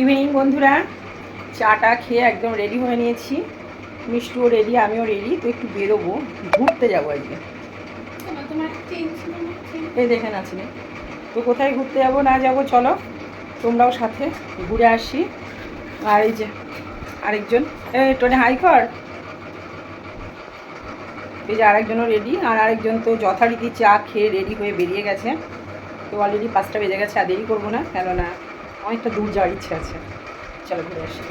Evening বন্ধুরা। চাটা খেয়ে একদম রেডি হয়ে নিয়েছি। মিষ্টিও রেডি আমিও রেডি তো একটু বেরোবো, ঘুরতে যাব আজকে। এই দেখেন আছি তো কোথায় ঘুরতে যাব, না যাব, চলো। তোমরাও সাথে ঘুরে আসি। আর এই যে আরেকজন। এই টোনে, হাই কর। এই যে আরেকজনও রেডি আর আরেকজন তো যথারীতি চা খেয়ে রেডি হয়ে বেরিয়ে গেছে। তো অলরেডি পাঁচটা বেজে গেছে, আর দেরি করব না, কেননা অনেকটা দূর যাওয়ার ইচ্ছে আছে। চলো ঘুরে আসি।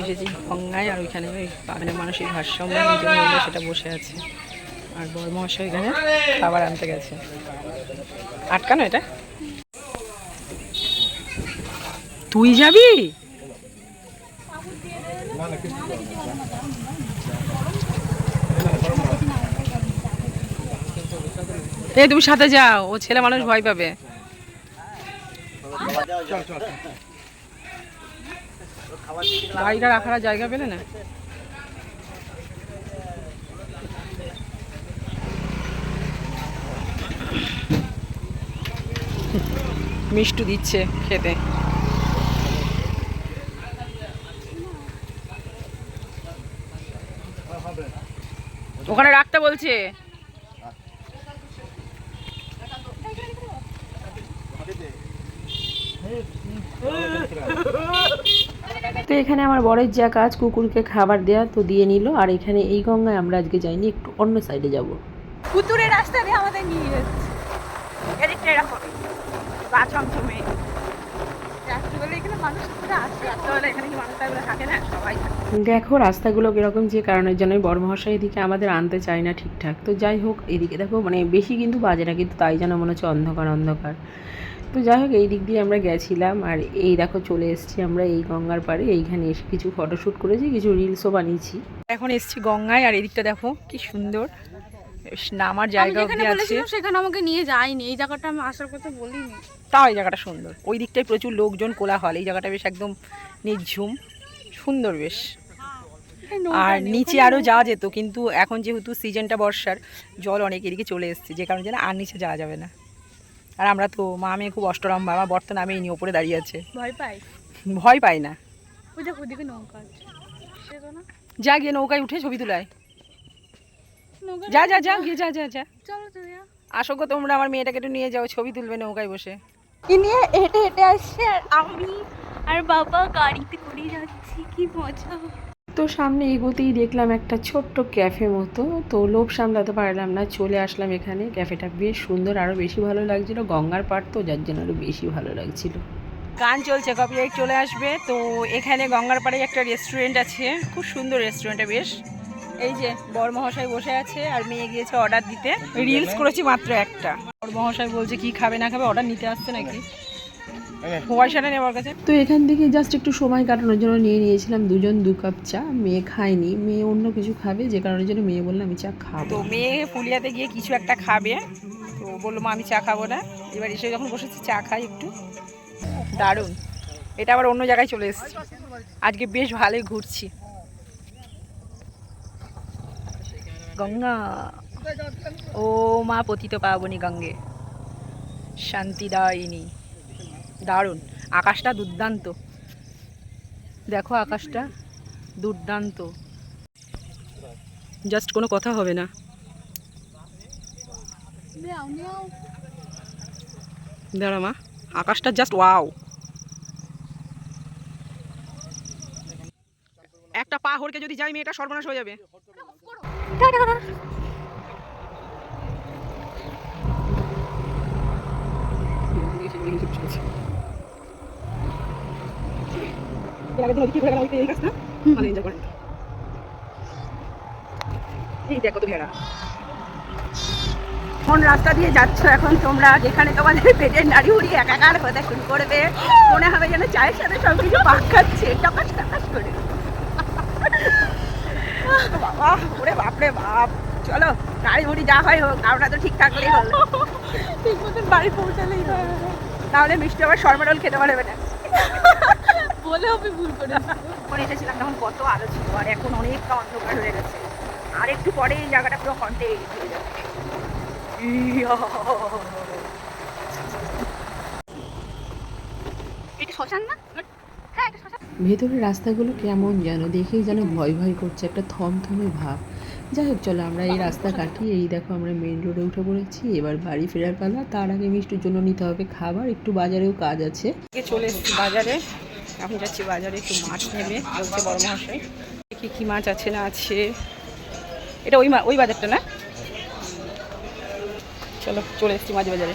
এসেছি গঙ্গায় আর ওইখানে ওই বাগানে মানসিক ভারসাম্য মহিলা সেটা বসে আছে। আর বড় মহাশয় এখানে খাবার আনতে গেছে। আটকানো এটা? তুই যাবি? এই তুমি সাথে যাও, ও ছেলে মানুষ ভয় পাবে। গাড়িটা রাখার জায়গা পেলে না? মিষ্টু দিচ্ছে খেতে। ওখানে রাখতে বলছে তো এখানে আমার বরের যা কাজ কুকুরকে খাবার দেওয়া তো দিয়ে নিল। আর এখানে এই গঙ্গায় আমরা আজকে যাইনি একটু অন্য সাইডে যাব। কুতুরের রাস্তা দিয়ে আমাদের নিয়ে যাচ্ছে। এদিকটা এরকম গা চমচমে রাত্রিবেলা এখানে মানুষ পুরো আসে। রাত্রিবেলা এখানে কি মানুষ থাকে না? সবাই দেখো রাস্তাগুলো কীরকম যে কারণের জন্য বড় মহাশয় এদিকে আমাদের আনতে চায় না ঠিকঠাক। তো যাই হোক এদিকে দেখো মানে বেশি কিন্তু বাজে না কিন্তু তাই যেন মনে হচ্ছে অন্ধকার অন্ধকার। তো যাই হোক এই দিক দিয়ে আমরা গেছিলাম আর এই দেখো চলে এসেছি আমরা এই গঙ্গার পাড়ে। এইখানে এসে কিছু ফটোশ্যুট করেছি কিছু রিলসও বানিয়েছি। এখন এসেছি গঙ্গায় আর এদিকটা দেখো কি সুন্দর। বেশ নামার জায়গা অব্দি আছে। সেখানে আমাকে নিয়ে যায়নি এই জায়গাটা আমি আসার কথা বলিনি। তাও এই জায়গাটা সুন্দর। ওই দিকটায় প্রচুর লোকজন কোলাহল এই জায়গাটা বেশ একদম নির্ঝুম সুন্দর বেশ। আর নিচে আরও যাওয়া যেত কিন্তু এখন যেহেতু সিজনটা বর্ষার জল অনেক এদিকে চলে এসছে যে কারণে যেন আর নিচে যাওয়া যাবে না। আর আমরা তো মা মেয়ে খুব অষ্টরম বাবা বর্ত নামেই নি ওপরে দাঁড়িয়ে আছে। ভয় পাই ভয় পাই না। নৌকা যা গিয়ে নৌকায় উঠে ছবি তুলায় যা যা যা গিয়ে যা যা যা। আসো গো তোমরা আমার মেয়েটাকে একটু নিয়ে যাও ছবি তুলবে নৌকায় বসে। কি নিয়ে হেঁটে হেঁটে আসছে? আর আমি আর বাবা গাড়িতে করে যাচ্ছি কি মজা। তো সামনে এগোতেই দেখলাম একটা ছোট্ট ক্যাফে মতো। তো লোভ সামলাতে পারলাম না চলে আসলাম এখানে। ক্যাফেটা বেশ সুন্দর আরও বেশি ভালো লাগছিল। গঙ্গার পাড় তো যার জন্য আরও বেশি ভালো লাগছিল। গান চলছে কপিরাইট চলে আসবে। তো এখানে গঙ্গার পাড়ে একটা রেস্টুরেন্ট আছে। খুব সুন্দর রেস্টুরেন্টটা বেশ। এই যে বর মহাশয় বসে আছে আর মেয়ে গিয়েছে অর্ডার দিতে। রিলস করেছি মাত্র একটা। বর মহাশয় বলছে কি খাবে না খাবে অর্ডার নিতে আসছে নাকি? পয়সাটা নেবার কাছে? তো এখান থেকে জাস্ট একটু সময় কাটানোর জন্য নিয়ে নিয়েছিলাম দুজন দু কাপ চা মেয়ে খায়নি মেয়ে অন্য কিছু খাবে যে কারণের জন্য মেয়ে বলল আমি চা খাব। তো মেয়ে ফুলিয়াতে গিয়ে কিছু একটা খাবে তো বলল মা আমি চা খাব না। এবার এসে যখন বসেছি চা খাই একটু। দারুণ। এটা আবার অন্য জায়গায় চলে এসেছি। আজকে বেশ ভালোই ঘুরছি। গঙ্গা। ও মা পতিত পাবনি গঙ্গে। শান্তিদায়িনী। দারুণ। আকাশটা দুর্দান্ত। দেখো আকাশটা দুর্দান্ত। জাস্ট কোনো কথা হবে না। দাঁড়া মা, আকাশটা জাস্ট ওয়াও। একটা পা হড়কে যদি যাই, মেয়েটা সর্বনাশ হয়ে যাবে। এর আগে দিন ওদিকে ঘুরে গেলাম ওইটা এই গাছটা ভালো এনজয় করেন। এই দেখো তো ভেড়া। কোন রাস্তা দিয়ে যাচ্ছ এখন তোমরা? যেখানে তোমাদের পেটের নাড়ি উড়ি একাকার হতে শুরু করবে। মনে হবে যেন চায়ের সাথে সব কিছু পাক খাচ্ছে। টকাস টকাস করে। বাবা ওরে বাপরে বাপ। চলো গাড়ি মুড়ি যা হয় হোক আমরা তো ঠিক থাকলেই হলো ঠিক মতন বাড়ি পৌঁছালেই হবে। তাহলে মিষ্টি আবার সরমাডল খেতে পারবে না। বলে আমি ভুল করে যখন এসেছিলাম তখন কত আলো ছিল আর এখন অনেকটা অন্ধকার হয়ে গেছে। আর একটু পরে এই জায়গাটা পুরো কন্টে হয়ে যাবে। এটা শ্মশান না? হ্যাঁ এটা শ্মশান। ভেতরের রাস্তাগুলো কেমন যেন দেখেই যেন ভয় ভয় করছে একটা থমথমে ভাব। যাই হোক চলো আমরা এই রাস্তা কাটিয়ে এই দেখো আমরা মেন রোডে উঠে পড়েছি। এবার বাড়ি ফেরার পালা। তার আগে মিষ্টির জন্য নিতে হবে খাবার। একটু বাজারেও কাজ আছে। চলে এসেছি বাজারে। এখন যাচ্ছি বাজারে, একটু মাছ নেবে বলছে বড় মহাশয়। দেখি কী মাছ আছে না আছে। এটা ওই ওই বাজারটা না? চলো, চলে এসেছি মাছ বাজারে।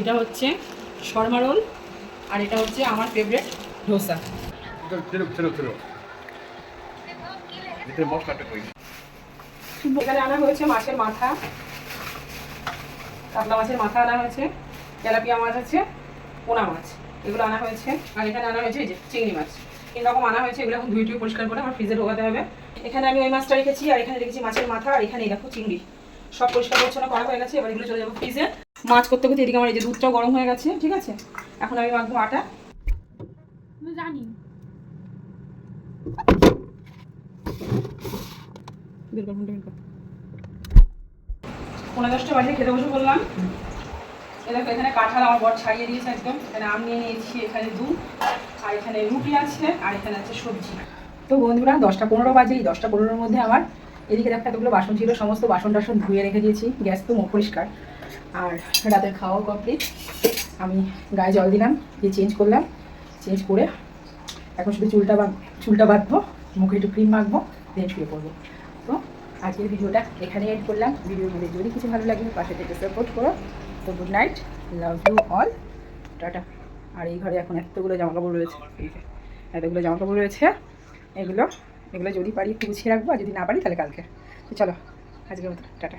এটা হচ্ছে শর্মা রোল আর এটা হচ্ছে আমার ফেভারিট ধোসা। এখানে আনা হয়েছে মাছের মাথা। কাতলা মাছের মাথা আনা হয়েছে তেলাপিয়া মাছ আছে পোনা মাছ। এগুলো আনা হয়েছে। আর এখানে আনা হয়েছে যে চিংড়ি মাছ। তিন রকম আনা হয়েছে এগুলো এখন ধুয়ে টুয়ে পরিষ্কার করে আমার ফ্রিজে ঢোকাতে হবে। এখানে আমি ওই মাছটা রেখেছি আর এখানে রেখেছি মাছের মাথা আর এখানে দেখো চিংড়ি। সব পরিষ্কার পরিচ্ছন্ন করা হয়ে গেছে এবার এগুলো চলে যাব ফ্রিজে মাছ করতে করতে এদিকে আমার এই যে দুধটাও গরম হয়ে গেছে ঠিক আছে? এখন আমি মাখবো আটা। জানি। পনেরো দশটা বাজে খেতে বসে বললাম দেখো এখানে কাঁঠাল আমার বর ছাড়িয়ে দিয়েছে একদম। এখানে আম নিয়ে নিয়েছি এখানে দুধ আর এখানে রুটি আছে আর এখানে আছে সবজি। তো বন্ধুরা দশটা পনেরো বাজে এই দশটা পনেরোর মধ্যে আমার এদিকে দেখো এতগুলো বাসন ছিল সমস্ত বাসন টাসন ধুয়ে রেখে দিয়েছি। গ্যাস তো পরিষ্কার। আর রাতের খাওয়াও কমপ্লিট আমি গায়ে জল দিলাম, দিয়ে চেঞ্জ করলাম। চেঞ্জ করে এখন শুধু চুলটা বা চুলটা বাঁধবো, মুখে একটু ক্রিম মাখবো দেন শুয়ে পড়ব। তো আজকের ভিডিওটা এখানে এড করলাম। ভিডিওর মধ্যে যদি কিছু ভালো লাগে, পাশে থেকে সাপোর্ট করো। তো good night love you all tata. আর এই ঘরে এখন এতগুলো জামা কাপড় রয়েছে এতগুলো জামা কাপড় রয়েছে। এগুলো এগুলো যদি পারি একটু গুছিয়ে রাখব, আর যদি না পারি তাহলে কালকে। তো চলো, আজকের মতো, টাটা।